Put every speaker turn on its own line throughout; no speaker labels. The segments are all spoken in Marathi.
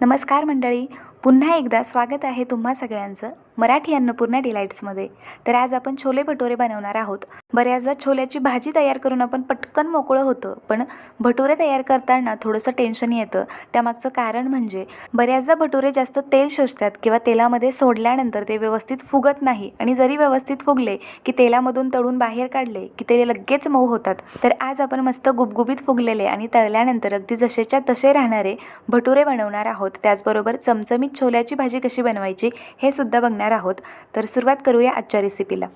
नमस्कार मंडळी पुन्हा एकदा स्वागत आहे तुम्हा सगळ्यांचं मराठी अन्नपूर्णा डिलाईट्समध्ये तर आज आपण छोले भटुरे बनवणार आहोत. बऱ्याचदा छोल्याची भाजी तयार करून आपण पटकन मोकळं होतं. पण भटुरे तयार करताना थोडंसं टेन्शन येतं. त्यामागचं कारण म्हणजे बऱ्याचदा भटुरे जास्त तेल शोषतात किंवा तेलामध्ये सोडल्यानंतर ते व्यवस्थित फुगत नाही. आणि जरी व्यवस्थित फुगले की तेलामधून तळून बाहेर काढले की ते लगेच मऊ होतात. तर आज आपण मस्त गुबगुबीत फुगलेले आणि तळल्यानंतर अगदी जसेच्या तसे राहणारे भटुरे बनवणार आहोत. त्याचबरोबर चमचमीत छोल्याची भाजी कशी बनवायची हे सुद्धा बघणार आहोत. तर सुरुवात करूया आजच्या रेसिपीला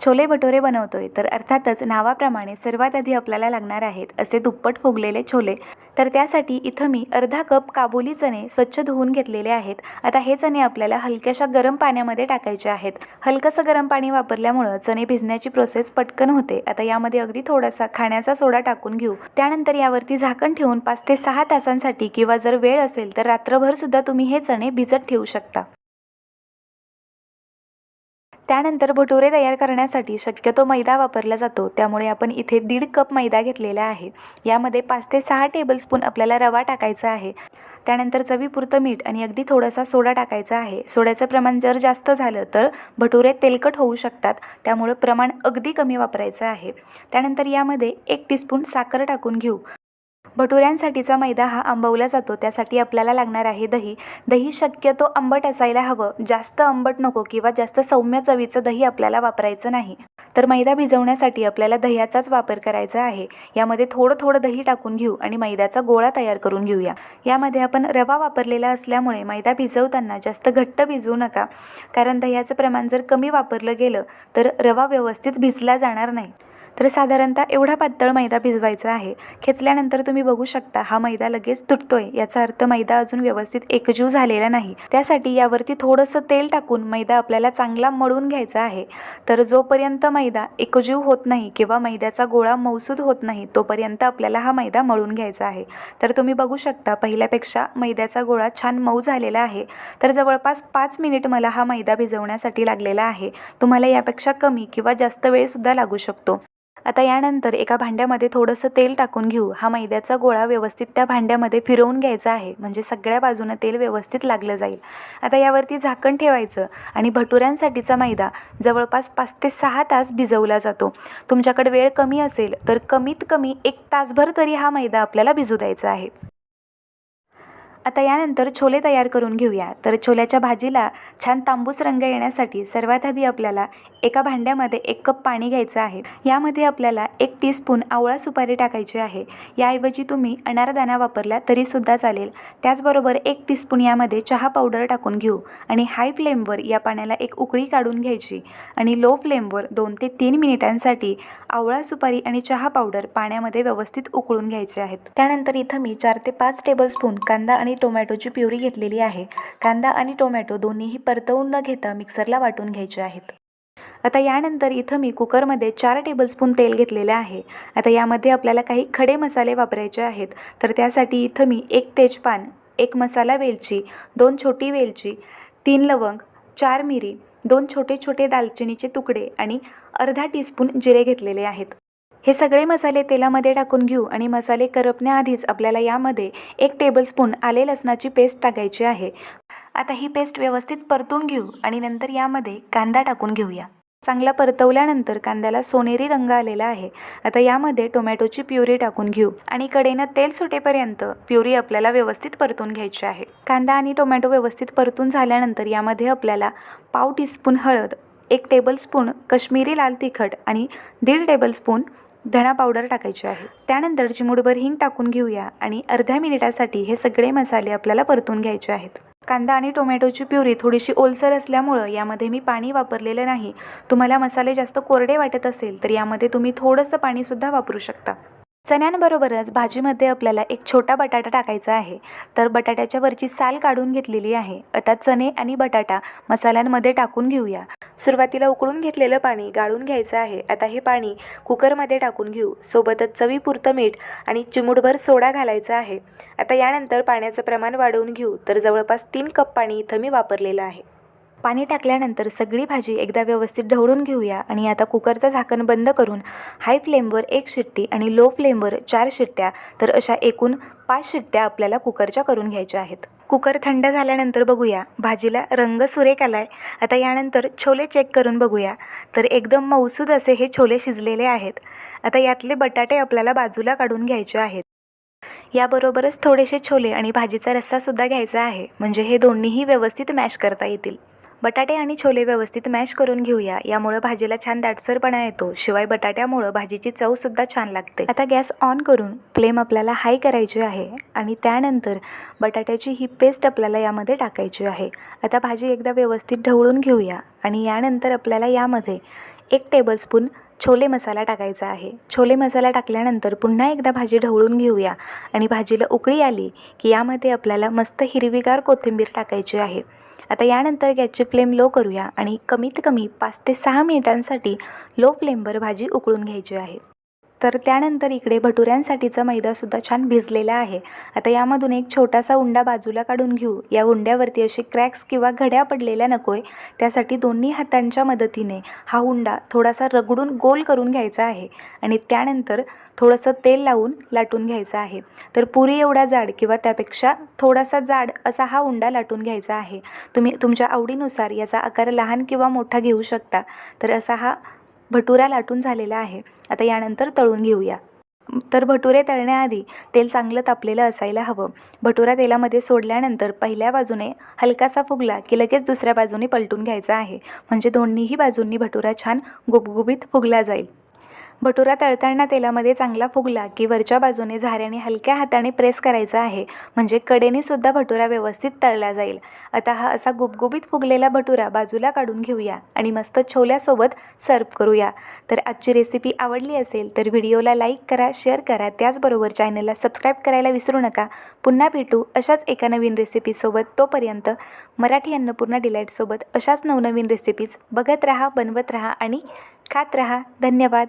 छोले भटुरे बनवतोय. तर अर्थातच नावाप्रमाणे सर्वात आधी आपल्याला लागणार आहेत असे दुप्पट फुगलेले छोले. तर त्यासाठी इथं मी अर्धा कप काबुली चणे स्वच्छ धुवून घेतलेले आहेत. आता हे चणे आपल्याला हलक्याशा गरम पाण्यामध्ये टाकायचे आहेत. हलकंसं गरम पाणी वापरल्यामुळं चणे भिजण्याची प्रोसेस पटकन होते. आता यामध्ये अगदी थोडासा खाण्याचा सोडा टाकून घेऊ. त्यानंतर यावरती झाकण ठेवून पाच ते सहा तासांसाठी किंवा जर वेळ असेल तर रात्रभर सुद्धा तुम्ही हे चणे भिजत ठेवू शकता. त्यानंतर भटुरे तयार करण्यासाठी शक्यतो मैदा वापरला जातो. त्यामुळे आपण इथे दीड कप मैदा घेतलेला आहे. यामध्ये पाच ते सहा टेबलस्पून आपल्याला रवा टाकायचा आहे. त्यानंतर चवीपुरतं मीठ आणि अगदी थोडासा सोडा टाकायचा आहे. सोड्याचं प्रमाण जर जास्त झालं तर भटुरे तेलकट होऊ शकतात. त्यामुळं प्रमाण अगदी कमी वापरायचं आहे. त्यानंतर यामध्ये एक टीस्पून साखर टाकून घेऊ. भटुऱ्यांसाठीचा मैदा हा आंबवला जातो. त्यासाठी आपल्याला लागणार आहे दही. दही शक्यतो आंबट असायला हवं. जास्त आंबट नको किंवा जास्त सौम्य चवीचं दही आपल्याला वापरायचं नाही. तर मैदा भिजवण्यासाठी आपल्याला दह्याचाच वापर करायचा आहे. यामध्ये थोडं थोडं दही टाकून घेऊ आणि मैद्याचा गोळा तयार करून घेऊया. यामध्ये आपण रवा वापरलेला असल्यामुळे मैदा भिजवताना जास्त घट्ट भिजवू नका. कारण दह्याचं प्रमाण जर कमी वापरलं गेलं तर रवा व्यवस्थित भिजला जाणार नाही. तर साधारणतः एवढा पातळ मैदा भिजवायचा आहे. खेचल्यानंतर तुम्ही बघू शकता हा मैदा लगेच तुटतोय. याचा अर्थ मैदा अजून व्यवस्थित एकजीव झालेला नाही. त्यासाठी यावरती थोडंसं तेल टाकून मैदा आपल्याला चांगला मळून घ्यायचा आहे. तर जोपर्यंत मैदा एकजीव होत नाही किंवा मैद्याचा गोळा मौसूद होत नाही तोपर्यंत आपल्याला हा मैदा मळून घ्यायचा आहे. तर तुम्ही बघू शकता पहिल्यापेक्षा मैद्याचा गोळा छान मऊ झालेला आहे. तर जवळपास पाच मिनिट मला हा मैदा भिजवण्यासाठी लागलेला आहे. तुम्हाला यापेक्षा कमी किंवा जास्त वेळसुद्धा लागू शकतो. आता यानंतर एका भांड्यामध्ये थोडंसं तेल टाकून घेऊ. हा मैद्याचा गोळा व्यवस्थित त्या भांड्यामध्ये फिरवून घ्यायचा आहे. म्हणजे सगळ्या बाजूनं तेल व्यवस्थित लागलं जाईल. आता यावरती झाकण ठेवायचं आणि भटुऱ्यांसाठीचा मैदा जवळपास पाच ते सहा तास भिजवला जातो. तुमच्याकडे वेळ कमी असेल तर कमीत कमी एक तासभर तरी हा मैदा आपल्याला भिजू द्यायचा आहे. आता यानंतर छोले तयार करून घेऊया. तर छोल्याच्या भाजीला छान तांबूस रंग येण्यासाठी सर्वात आधी आपल्याला एका भांड्यामध्ये एक कप पाणी घ्यायचं आहे. यामध्ये आपल्याला एक टीस्पून आवळा सुपारी टाकायची आहे. याऐवजी तुम्ही अनारदाना वापरला तरीसुद्धा चालेल. त्याचबरोबर एक टीस्पून यामध्ये चहा पावडर टाकून घेऊ आणि हाय फ्लेमवर या पाण्याला एक उकळी काढून घ्यायची आणि लो फ्लेमवर दोन ते तीन मिनिटांसाठी आवळा सुपारी आणि चहा पावडर पाण्यामध्ये व्यवस्थित उकळून घ्यायचे आहेत. त्यानंतर इथं मी चार ते पाच टेबलस्पून कांदा आणि टोमॅटोची प्युरी घेतलेली आहे. कांदा आणि टोमॅटो दोन्हीही परतवून न घेता मिक्सरला वाटून घ्यायचे आहेत. आता यानंतर इथं मी कुकरमध्ये चार टेबलस्पून तेल घेतलेलं आहे. आता यामध्ये आपल्याला काही खडे मसाले वापरायचे आहेत. तर त्यासाठी इथं मी एक तेजपान एक मसाला वेलची दोन छोटी वेलची तीन लवंग चार मिरी दोन छोटे छोटे दालचिनीचे तुकडे आणि अर्धा टीस्पून जिरे घेतलेले आहेत. हे सगळे मसाले तेलामध्ये टाकून घेऊ आणि मसाले करपण्याआधीच आपल्याला यामध्ये एक टेबलस्पून आले लसणाची पेस्ट टाकायची आहे. आता ही पेस्ट व्यवस्थित परतून घेऊ आणि नंतर यामध्ये कांदा टाकून घेऊया. चांगला परतवल्यानंतर कांद्याला सोनेरी रंग आलेला आहे. आता यामध्ये टोमॅटोची प्युरी टाकून घेऊ आणि कडेनं तेल सुटेपर्यंत प्युरी आपल्याला व्यवस्थित परतून घ्यायची आहे. कांदा आणि टोमॅटो व्यवस्थित परतून झाल्यानंतर यामध्ये आपल्याला पाव टीस्पून हळद एक टेबलस्पून कश्मीरी लाल तिखट आणि दीड टेबलस्पून धणा पावडर टाकायची आहे. त्यानंतर चिमूटभर हिंग टाकून घेऊया आणि अर्ध्या मिनिटासाठी हे सगळे मसाले आपल्याला परतून घ्यायचे आहेत. कांदा आणि टोमॅटोची प्युरी थोडीशी ओलसर असल्यामुळं यामध्ये मी पाणी वापरलेलं नाही. तुम्हाला मसाले जास्त कोरडे वाटत असेल तर यामध्ये तुम्ही थोडंसं पाणीसुद्धा वापरू शकता. चण्यांबरोबरच भाजीमध्ये आपल्याला एक छोटा बटाटा टाकायचा आहे. तर बटाट्याच्या वरची साल काढून घेतलेली आहे. आता चणे आणि बटाटा मसाल्यांमध्ये टाकून घेऊया. सुरुवातीला उकळून घेतलेलं पाणी गाळून घ्यायचं आहे. आता हे पाणी कुकरमध्ये टाकून घेऊ. सोबतच चवीपुरतं मीठ आणि चिमूटभर सोडा घालायचा आहे. आता यानंतर पाण्याचं प्रमाण वाढवून घेऊ. तर जवळपास तीन कप पाणी इथं मी वापरलेलं आहे. पाणी टाकल्यानंतर सगळी भाजी एकदा व्यवस्थित ढवळून घेऊया आणि आता कुकरचं झाकण बंद करून हाय फ्लेमवर एक शिट्टी आणि लो फ्लेमवर चार शिट्ट्या तर अशा एकूण पाच शिट्ट्या आपल्याला कुकरच्या करून घ्यायच्या आहेत. कुकर थंड झाल्यानंतर बघूया भाजीला रंग सुरेख आलाय. आता यानंतर छोले चेक करून बघूया. तर एकदम मौसूद असे हे छोले शिजलेले आहेत. आता यातले बटाटे आपल्याला बाजूला काढून घ्यायचे आहेत. याबरोबरच थोडेसे छोले आणि भाजीचा रस्सासुद्धा घ्यायचा आहे. म्हणजे हे दोन्हीही व्यवस्थित मॅश करता येतील. बटाटे आणि छोले व्यवस्थित मॅश करून घेऊया. यामुळं भाजीला छान दाटसरपणा येतो. शिवाय बटाट्यामुळं भाजीची चवसुद्धा छान लागते. आता गॅस ऑन करून फ्लेम आपल्याला हाय करायची आहे आणि त्यानंतर बटाट्याची ही पेस्ट आपल्याला यामध्ये टाकायची आहे. आता भाजी एकदा व्यवस्थित ढवळून घेऊया आणि यानंतर आपल्याला यामध्ये एक टेबलस्पून छोले मसाला टाकायचा आहे. छोले मसाला टाकल्यानंतर पुन्हा एकदा भाजी ढवळून घेऊया आणि भाजीला उकळी आली की यामध्ये आपल्याला मस्त हिरवीगार कोथिंबीर टाकायची आहे. आता यानंतर गॅसची फ्लेम लो करूया आणि कमीत कमी पाच ते सहा मिनिटांसाठी लो फ्लेमवर भाजी उकळून घ्यायची आहे. तर त्यानंतर इकडे भटुऱ्यांसाठीचा मैदासुद्धा छान भिजलेला आहे. आता यामधून एक छोटासा उंडा बाजूला काढून घेऊ. या उंड्यावरती असे क्रॅक्स किंवा घड्या पडलेल्या नको आहे त्यासाठी दोन्ही हातांच्या मदतीने हा उंडा थोडासा रगडून गोल करून घ्यायचा आहे आणि त्यानंतर थोडंसं तेल लावून लाटून घ्यायचं आहे. तर पुरी एवढा जाड किंवा त्यापेक्षा थोडासा जाड असा हा उंडा लाटून घ्यायचा आहे. तुम्ही तुमच्या आवडीनुसार याचा आकार लहान किंवा मोठा घेऊ शकता. तर असा हा भटुरा लाटून झालेला आहे. आता यानंतर तळून घेऊया. तर भटुरे तळण्याआधी तेल चांगलं तापलेलं असायला हवं. भटुरा तेलामध्ये सोडल्यानंतर पहिल्या बाजूने हलकासा फुगला की लगेच दुसऱ्या बाजूने पलटून घ्यायचा आहे. म्हणजे दोन्हीही बाजूंनी भटुरा छान गुबगुबीत फुगला जाईल. भटुरा तळताना तेलामध्ये चांगला फुगला की वरच्या बाजूने झाऱ्याने हलक्या हाताने प्रेस करायचा आहे. म्हणजे कडेने सुद्धा भटुरा व्यवस्थित तळला जाईल. आता हा असा गुबगुबीत फुगलेला भटुरा बाजूला काढून घेऊया आणि मस्त छोल्यासोबत सर्व करूया. तर आजची रेसिपी आवडली असेल तर व्हिडिओला लाईक करा शेअर करा. त्याचबरोबर चॅनलला सबस्क्राईब करायला विसरू नका. पुन्हा भेटू अशाच एका नवीन रेसिपीसोबत तोपर्यंत मराठी अन्नपूर्णा डिलाईटसोबत अशाच नवनवीन रेसिपीज बघत राहा बनवत राहा आणि खात राहा. धन्यवाद.